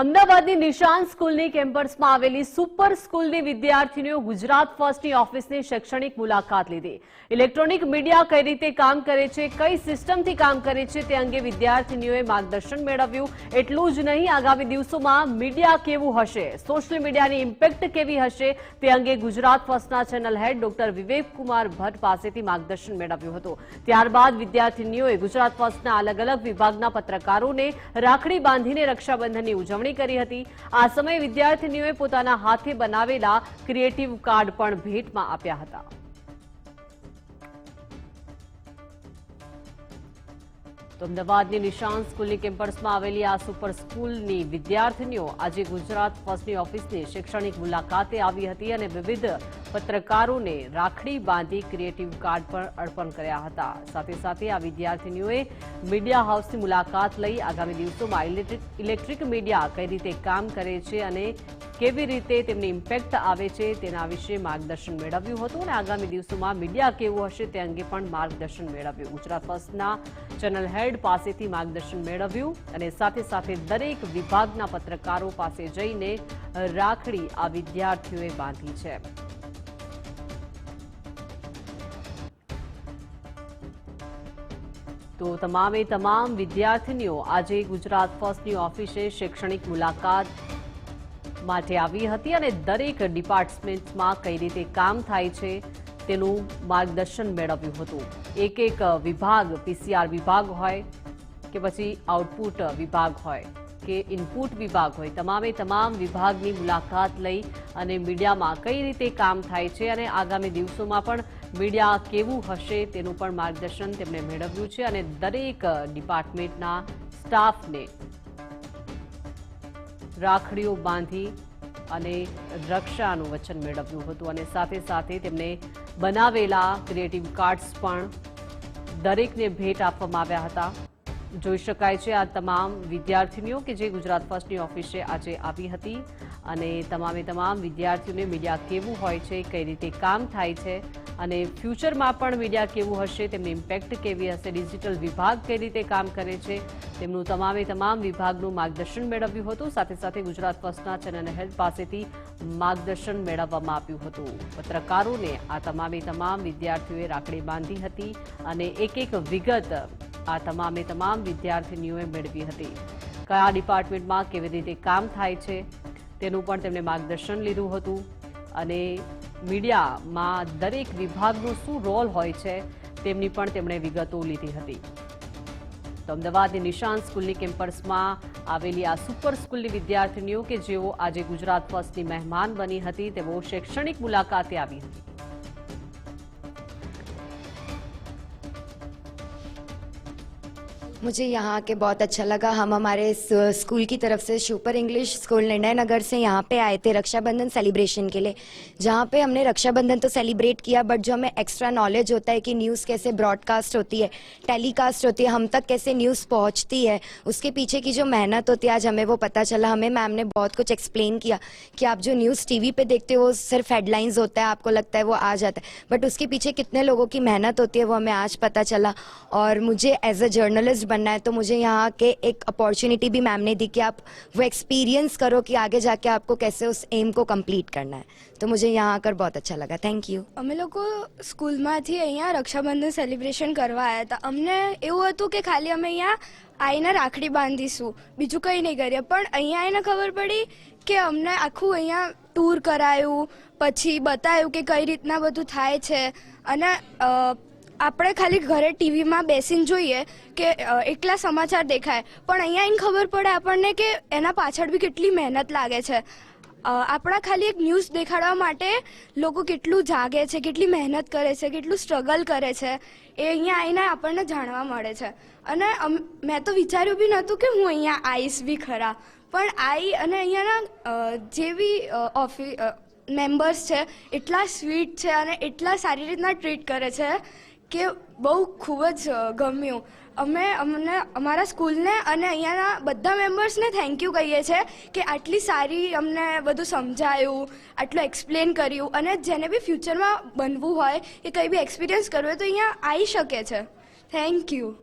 અમદાવાદની નિશાન સ્કૂલની કેમ્પસમાં આવેલી સુપર સ્કૂલની વિદ્યાર્થીનીઓ ગુજરાત ફર્સ્ટની ઓફિસની શૈક્ષણિક મુલાકાત લીધી. ઇલેક્ટ્રોનિક મીડિયા કઈ રીતે કામ કરે છે, કઈ સિસ્ટમથી કામ કરે છે તે અંગે વિદ્યાર્થીનીઓએ માર્ગદર્શન મેળવ્યું. એટલું જ નહીં, આગામી દિવસોમાં મીડિયા કેવું હશે, સોશિયલ મીડિયાની ઇમ્પેક્ટ કેવી હશે તે અંગે Gujarat ફર્સ્ટના channel head doctor Vivek Kumar Bhatt પાસેથી માર્ગદર્શન મેળવ્યું હતું. ત્યારબાદ વિદ્યાર્થીનીઓએ ગુજરાત ફર્સ્ટના અલગ અલગ વિભાગના પત્રકારોને રાખડી બાંધીને રક્ષાબંધનની ઉજવણી કરી હતી. આ સમયે વિદ્યાર્થીનીઓએ પોતાના હાથે બનાવેલા ક્રિએટિવ કાર્ડ પણ ભેટમાં આપ્યા હતા. અમદાવાદની નિશાન સ્કૂલની કેમ્પસમાં આવેલી આ સુપર સ્કૂલની વિદ્યાર્થીનીઓ આજે ગુજરાત ફર્સ્ટની ઓફિસની શૈક્ષણિક મુલાકાતે આવી હતી અને વિવિધ પત્રકારોને રાખડી બાંધી ક્રિએટિવ કાર્ડ પણ અર્પણ કર્યા હતા. સાથે સાથે આ વિદ્યાર્થીનીઓએ મીડિયા હાઉસની મુલાકાત લઈ આગામી દિવસોમાં ઇલેક્ટ્રિક મીડિયા કઈ રીતે કામ કરે છે અને કેવી રીતે તેમની ઇમ્પેક્ટ આવે છે તેના વિશે માર્ગદર્શન મેળવ્યું હતું અને આગામી દિવસોમાં મીડિયા કેવું હશે તે અંગે પણ માર્ગદર્શન મેળવ્યું. ગુજરાત ફર્સ્ટના ચેનલ હેડ પાસેથી માર્ગદર્શન મેળવ્યું અને સાથે સાથે દરેક વિભાગના પત્રકારો પાસે જઈને રાખડી આ વિદ્યાર્થીઓએ બાંધી છે. તો તમામે તમામ વિદ્યાર્થીનીઓ, આજે ગુજરાત ફર્સ્ટની ઓફિસે શૈક્ષણિક મુલાકાત માટે આવી હતી અને દરેક ડિપાર્ટમેન્ટમાં કઈ રીતે કામ થાય છે તેનું માર્ગદર્શન મેળવ્યું હતું. એક એક વિભાગ, પીસીઆર વિભાગ હોય કે પછી આઉટપુટ વિભાગ હોય કે ઇનપુટ વિભાગ હોય, તમામે તમામ વિભાગની મુલાકાત લઈ અને મીડિયામાં કઈ રીતે કામ થાય છે અને આગામી દિવસોમાં પણ મીડિયા કેવું હશે તેનું પણ માર્ગદર્શન તેમણે મેળવ્યું છે અને દરેક ડિપાર્ટમેન્ટના સ્ટાફને રાખડીઓ બાંધી અને રક્ષાનું વચન મેળવ્યું હતું અને સાથે સાથે તેમને બનાવેલા ક્રિએટિવ કાર્ડ્સ પણ દરેકને ભેટ આપવામાં આવ્યા હતા. જોઈ શકાય છે આ તમામ વિદ્યાર્થીનીઓ કે જે ગુજરાત ફર્સ્ટની ઓફિસે આજે આવી હતી અને તમામે તમામ વિદ્યાર્થીઓને મીડિયા કેવું હોય છે, કઈ રીતે કામ થાય છે અને ફ્યુચરમાં પણ મીડિયા કેવું હશે, તેમની ઇમ્પેક્ટ કેવી હશે ડિજિટલ વિભાગ કઈ રીતે કામ કરે છે, તેમનું તમામે તમામ વિભાગનું માર્ગદર્શન મેળવ્યું હતું. સાથે સાથે ગુજરાત ફર્સ્ટના ચેનલ હેલ્થ પાસેથી માર્ગદર્શન મેળવવામાં આવ્યું હતું. પત્રકારોને આ તમામે તમામ વિદ્યાર્થીઓએ રાખડી બાંધી હતી અને એક એક વિગત આ તમામે તમામ વિદ્યાર્થીનીઓએ મેળવી હતી. કયા ડિપાર્ટમેન્ટમાં કેવી રીતે કામ થાય છે, તેનું પણ તેમણે માર્ગદર્શન લીધું હતું. અને મીડિયામાં દરેક વિભાગનો શું રોલ હોય છે તેમની પણ તેમણે વિગતો લીધી હતી. તો અમદાવાદની નિશાન સ્કૂલની કેમ્પસમાં આવેલી આ સુપર સ્કૂલની વિદ્યાર્થીનીઓ કે જેઓ આજે ગુજરાત ફર્સ્ટની મહેમાન બની હતી તેઓ શૈક્ષણિક મુલાકાતે આવી હતી. मुझे यहाँ आके बहुत अच्छा लगा। हम हमारे स्कूल की तरफ़ से सुपर इंग्लिश स्कूल निर्णय नगर से यहाँ पे आए थे रक्षाबंधन सेलिब्रेशन के लिए। जहाँ पे हमने रक्षाबंधन तो सेलिब्रेट किया, बट जो हमें एक्स्ट्रा नॉलेज होता है कि न्यूज़ कैसे ब्रॉडकास्ट होती है, टेलीकास्ट होती है, हम तक कैसे न्यूज़ पहुँचती है, उसके पीछे की जो मेहनत होती है, आज हमें वो पता चला। हमें मैम ने बहुत कुछ एक्सप्लेन किया कि आप जो न्यूज़ टीवी पे देखते हो वो सिर्फ़ हेडलाइंस होता है, आपको लगता है वो आ जाता है। बट उसके पीछे कितने लोगों की मेहनत होती है, वो हमें आज पता चला। और मुझे एज अ जर्नलिस्ट बनना है तो मुझे यहाँ के एक अपॉर्चुनिटी भी मैम ने दी कि आप वो एक्सपीरियंस करो कि आगे जाके आपको कैसे उस एम को कंप्लीट करना है तो मुझे यहाँ आकर बहुत अच्छा लगा थैंक यू અમે લોકો સ્કૂલમાંથી અહીંયા રક્ષાબંધન સેલિબ્રેશન કરવા આવ્યા હતા અમને એવું હતું કે ખાલી અમે અહીંયા આવીને રાખડી બાંધીશું બીજું કંઈ નહીં કરીએ પણ અહીંયા આવીને ખબર પડી કે અમને આખું અહીંયા ટૂર કરાયું પછી બતાવ્યું કે કઈ રીતના બધું થાય છે અને અ, આપણે ખાલી ઘરે ટીવીમાં બેસીને જોઈએ કે એટલા સમાચાર દેખાય. પણ અહીંયા એને ખબર પડે આપણને કે એના પાછળ બી કેટલી મહેનત લાગે છે. આપણા ખાલી એક ન્યૂઝ દેખાડવા માટે લોકો કેટલું જાગે છે, કેટલી મહેનત કરે છે, કેટલું સ્ટ્રગલ કરે છે, એ અહીંયા આવીને આપણને જાણવા મળે છે. અને મેં તો વિચાર્યું બી નહોતું કે હું અહીંયા આવીશ બી ખરા. પણ આવી અને અહીંયાના જેવી ઓફિસ મેમ્બર્સ છે, એટલા સ્વીટ છે અને એટલા સારી રીતના ટ્રીટ કરે છે કે બહુ ખૂબ જ ગમ્યું. અમે અમને, અમારા સ્કૂલને અને અહીંયાના બધા મેમ્બર્સને થેન્ક યુ કહીએ છીએ કે આટલી સારી અમને બધું સમજાયું, આટલું એક્સપ્લેન કર્યું અને જેને બી ફ્યુચરમાં બનવું હોય કે કંઈ બી એક્સપિરિયન્સ કરવું હોય તો અહીંયા આવી શકે છે. Thank you